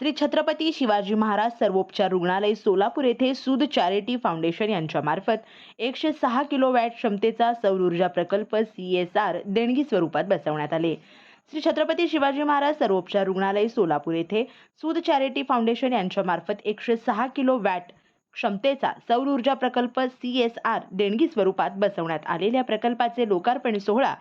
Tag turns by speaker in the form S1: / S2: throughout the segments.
S1: श्री छत्रपती शिवाजी महाराज सर्वोपचार रुग्णालय सोलापूर येथे सूद चॅरिटी फाउंडेशन यांच्या मार्फत एकशे सहा किलो वॅट क्षमतेचा सौर ऊर्जा प्रकल्प सी एस आर देणगी स्वरूपात बसवण्यात आले. श्री छत्रपती शिवाजी महाराज सर्वोपचार रुग्णालय सोलापूर येथे सूद चॅरिटी फाउंडेशन यांच्या मार्फत एकशे सहा किलो वॅट क्षमतेचा सौर ऊर्जा प्रकल्प सी एस आर देणगी स्वरूपात बसवण्यात आलेल्या प्रकल्पाचे लोकार्पण सोहळा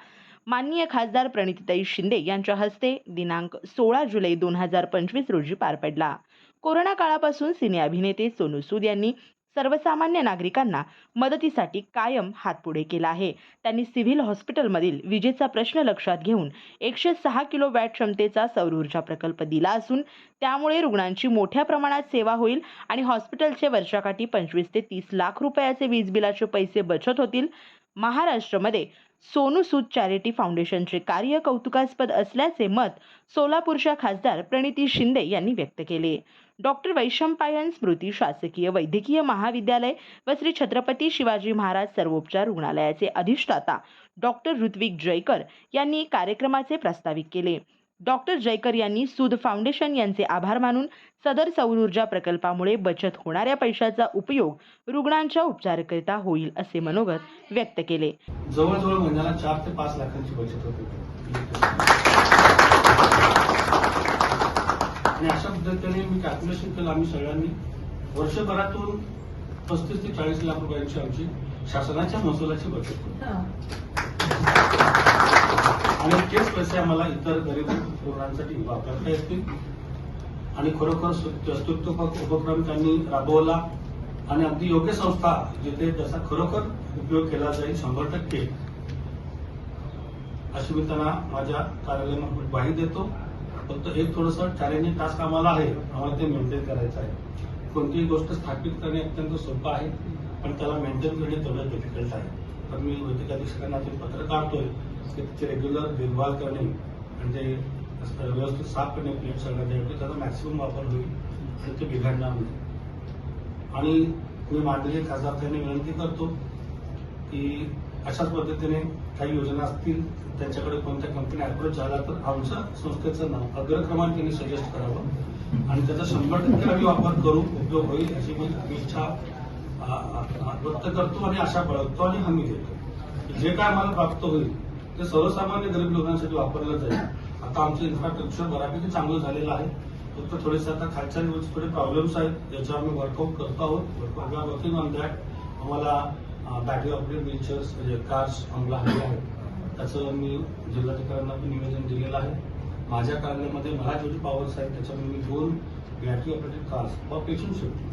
S1: माननीय खासदार प्रणितीताई शिंदे यांच्या हस्ते दिनांक सोळा जुलै दोन हजार पंचवीस रोजी पार पडला. कोरोना काळापासून सिने अभिनेते सोनू सूद यांनी सर्वसामान्य नागरिकांना मदतीसाठी कायम हात पुढे केला आहे. त्यांनी सिव्हिल हॉस्पिटलमधील विजेचा प्रश्न लक्षात घेऊन एकशे सहा किलो वॅट क्षमतेचा सौर ऊर्जा प्रकल्प दिला असून त्यामुळे रुग्णांची मोठ्या प्रमाणात सेवा होईल आणि हॉस्पिटलचे वर्षाकाठी पंचवीस ते तीस लाख रुपयाचे वीज बिलाचे पैसे बचत होतील. महाराष्ट्रामध्ये सोनू सूद चॅरिटी फाउंडेशनचे कार्य कौतुकास्पद असल्याचे मत सोलापूरच्या खासदार प्रणिती शिंदे यांनी व्यक्त केले. डॉक्टर वैशंपायन स्मृती शासकीय वैद्यकीय महाविद्यालय व श्री छत्रपती शिवाजी महाराज सर्वोपचार रुग्णालयाचे अधिष्ठाता डॉक्टर ऋत्विक जयकर यांनी कार्यक्रमाचे प्रास्ताविक केले. डॉक्टर जयकर यांनी सूद फाउंडेशन यांचे आभार मानून सदर सौर ऊर्जा प्रकल्पामुळे बचत होणाऱ्या पैशाचा उपयोग रुग्णांच्या उपचाराकरिता होईल असे मनोगत व्यक्त केले.
S2: जवळजवळ महिन्याला चार ते पाच लाखांची बचत होते. आणि अशा पद्धतीने मी कॅल्क्युलेशन केलं. आम्ही सगळ्यांनी वर्षभरातून पस्तीस ते चाळीस लाख रुपयांची आमची शासनाच्या महसुलाची बचत होते आणि तेच पैसे आम्हाला इतर गरीब रुग्णांसाठी वापरता येतील. आणि खरोखर स्तुत्व उपक्रम त्यांनी राबवला. आणि अगदी योग्य संस्था जिथे त्याचा खरोखर उपयोग केला जाईल शंभर टक्के. अशी मी त्यांना माझ्या कार्यालयामार्फत ग्वाही देतो. फक्त एक थोडंसं चॅलेंजिंग टास्क आम्हाला आहे. आम्हाला ते मेंटेन करायचं आहे. कोणतीही गोष्ट स्थापित करणे अत्यंत सोपं आहे पण त्याला मेंटेन करणे तेवढं डिफिकल्ट आहे. तर मी वैद्यक अधीक्षकांना ते पत्र काढतोय की त्याची रेग्युलर देखभाल करणे म्हणजे आणि ते व्यवस्थित साफ करणे प्लेट सगळ्यांच्या त्याचा मॅक्सिमम वापर होईल आणि ते बिघडणार नाही. आणि मी मांडलेले खासदार त्यांनी विनंती करतो की अशाच पद्धतीने काही योजना असतील त्यांच्याकडे कोणत्या कंपनी अप्रोच झाला तर आमच्या संस्थेचं नाव अग्रक्रमांकाने सजेस्ट करावं. आणि त्याचा शंभर टक्के आम्ही वापर करू उपयोग होईल अशी मी इच्छा व्यक्त करतो आणि आशा बाळगतो आणि हमी देतो. जे काय आम्हाला प्राप्त होईल ते सर्वसामान्य गरीब लोकांसाठी वापरलं जाईल. आता आमचं इन्फ्रास्ट्रक्चर बऱ्यापैकी चांगलं झालेलं आहे. फक्त थोडेसे आता खालच्या लेवलचे थोडे प्रॉब्लेम्स आहेत ज्याच्यावर आम्ही वर्कआउट करतो आहोत. वर्कआउट वर्किंग ऑन दॅट आम्हाला बॅटरी ऑपरेटेड व्हीलचेअर्स म्हणजे कार्स आम्हाला हवे आहेत. त्याचं मी जिल्हाधिकाऱ्यांना पण निवेदन दिलेलं आहे. माझ्या कार्यालयामध्ये मला जेवढी पॉवर्स आहेत त्याच्यामध्ये मी दोन बॅटरी ऑपरेटेड कार्स व पेशंट सेफ्टी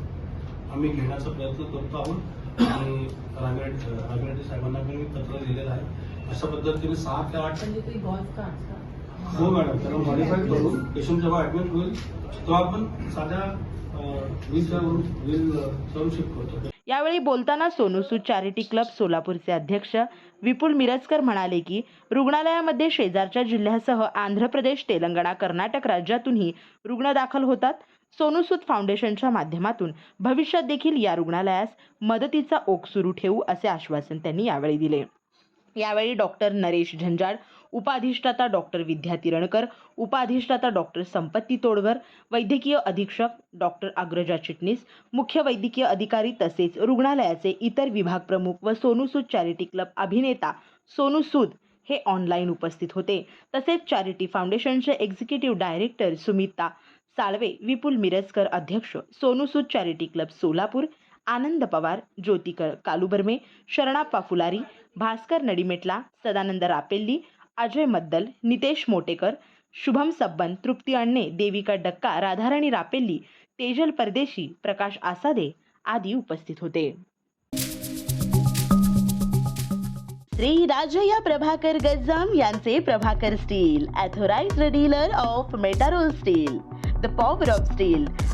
S2: आम्ही घेण्याचा प्रयत्न करतो आहोत. आणि रामिरेड्डी रामिरेड्डी साहेबांना पण मी पत्र लिहिलेलं आहे. अशा पद्धतीने सहा ते आठ
S3: म्हणजे
S2: हो मॅडम त्याला मॉडिफाय करून पेशंट जेव्हा ऍडमिट होईल तेव्हा आपण साध्या व्हील करून शिफ्ट करतो
S1: यावेळी बोलताना सोनू सूद चॅरिटी क्लब सोलापूरचे अध्यक्ष विपुल मिरजकर म्हणाले की रुग्णालयामध्ये शेजारच्या जिल्ह्यासह आंध्र प्रदेश तेलंगणा कर्नाटक राज्यातूनही रुग्ण दाखल होतात. सोनू सूद फाउंडेशनच्या माध्यमातून भविष्यात देखील या रुग्णालयास मदतीचा ओघ सुरू ठेवू असे आश्वासन त्यांनी यावेळी दिले. यावेळी डॉक्टर नरेश झंजाड उपाधिष्ठाता डॉक्टर विद्या तिरणकर उपाधिष्ठाता डॉक्टर संपत्ती तोडवर वैद्यकीय अधीक्षक डॉक्टर अग्रजा चिटणीस मुख्य वैद्यकीय अधिकारी तसेच रुग्णालयाचे इतर विभाग प्रमुख व सोनू सूद चॅरिटी क्लब अभिनेता सोनू सूद हे ऑनलाईन उपस्थित होते. तसेच चॅरिटी फाउंडेशनचे एक्झिक्युटिव्ह डायरेक्टर सुमिता साळवे विपुल मिरजकर अध्यक्ष सोनू सूद चॅरिटी क्लब सोलापूर आनंद पवार ज्योतिकर कालुबर्मे शरणाप्पा फुलारी भास्कर नडीमेटला सदानंद रापेल्ली अजय मद्दल नितेश मोटेकर शुभम सब्बन तृप्ती अण्णे देविका डक्का राधाराणी रापेल्ली तेजल परदेशी प्रकाश आसादे आदी उपस्थित होते. श्री राजया प्रभाकर गज्जाम यांचे Prabhakar steel authorized dealer of Metarol steel the power of steel